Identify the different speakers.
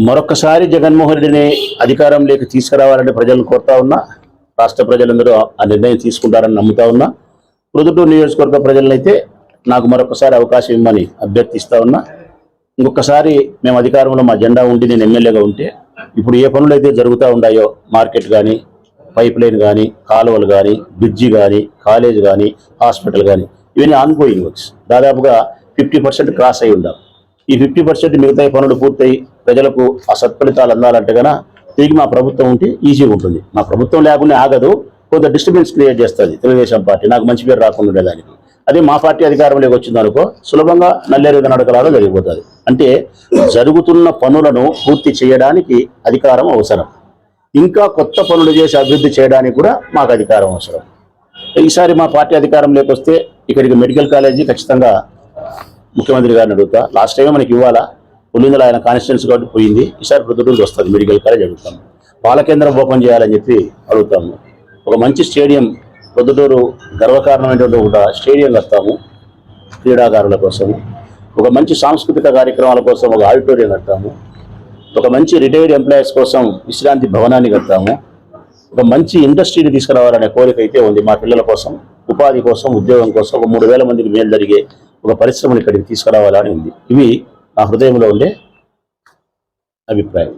Speaker 1: మరొకసారి జగన్మోహన్ రెడ్డిని అధికారంలోకి తీసుకురావాలని ప్రజలను కోరుతా ఉన్నా రాష్ట్ర ప్రజలందరూ ఆ నిర్ణయం తీసుకుంటారని నమ్ముతా ఉన్నా ప్రొద్దుటూరు నియోజకవర్గ ప్రజలనైతే నాకు మరొకసారి అవకాశం ఇవ్వమని అభ్యర్థిస్తా ఉన్నా. ఇంకొకసారి మేము అధికారంలో మా జెండా ఉండి నేను ఎమ్మెల్యేగా ఉంటే ఇప్పుడు ఏ పనులు అయితే జరుగుతూ ఉన్నాయో మార్కెట్ కానీ పైప్ లైన్ కానీ కాలువలు కానీ బ్రిడ్జి కానీ కాలేజ్ కానీ హాస్పిటల్ కానీ ఇవన్నీ ఆన్గోయింగ్ వర్క్స్ దాదాపుగా ఫిఫ్టీ పర్సెంట్ క్రాస్ అయి ఉందాం ఈ ఫిఫ్టీ పర్సెంట్ మిగతా పనులు పూర్తయి ప్రజలకు ఆ సత్ఫలితాలు అందాలంటే కనుక తిరిగి మా ప్రభుత్వం ఉంటే ఈజీగా ఉంటుంది. మా ప్రభుత్వం లేకుండా ఆగదు. కొంత డిస్టర్బెన్స్ క్రియేట్ చేస్తుంది తెలుగుదేశం పార్టీ. నాకు మంచి పేరు రాకుండా ఉండేదానికి. అదే మా పార్టీ అధికారంలోకి వచ్చింది అనుకో సులభంగా నల్లేరు నడకలాగా జరిగిపోతుంది. అంటే జరుగుతున్న పనులను పూర్తి చేయడానికి అధికారం అవసరం. ఇంకా కొత్త పనులు చేసి అభివృద్ధి చేయడానికి కూడా మాకు అధికారం అవసరం. ఈసారి మా పార్టీ అధికారంలోకి వస్తే ఇక్కడికి మెడికల్ కాలేజీ ఖచ్చితంగా ముఖ్యమంత్రి గారిని అడుగుతా. లాస్ట్ టైం మనకి ఇవ్వాలా? పులిందులు ఆయన కాన్స్టిట్యున్సీ కాబట్టి పోయింది. ఈసారి ప్రొద్దుటూరు వస్తుంది. మెడికల్ కాలేజ్ అడుగుతాం పాల కేంద్రం ఓపెన్ చేయాలని చెప్పి అడుగుతాము. ఒక మంచి స్టేడియం ప్రొద్దుటూరు గర్వకారణమైనటువంటి ఒక స్టేడియం కడతాము క్రీడాకారుల కోసం ఒక మంచి సాంస్కృతిక కార్యక్రమాల కోసం ఒక ఆడిటోరియం కడతాము. ఒక మంచి రిటైర్డ్ ఎంప్లాయీస్ కోసం విశ్రాంతి భవనాన్ని కడతాము. ఒక మంచి ఇండస్ట్రీని తీసుకురావాలనే కోరిక అయితే ఉంది మా పిల్లల కోసం ఉపాధి కోసం ఉద్యోగం కోసం ఒక మూడు వేల మందికి మేలు జరిగే ఒక పరిశ్రమను ఇక్కడికి తీసుకురావాలని ఉంది. ఇవి నా హృదయంలో ఉండే అభిప్రాయం.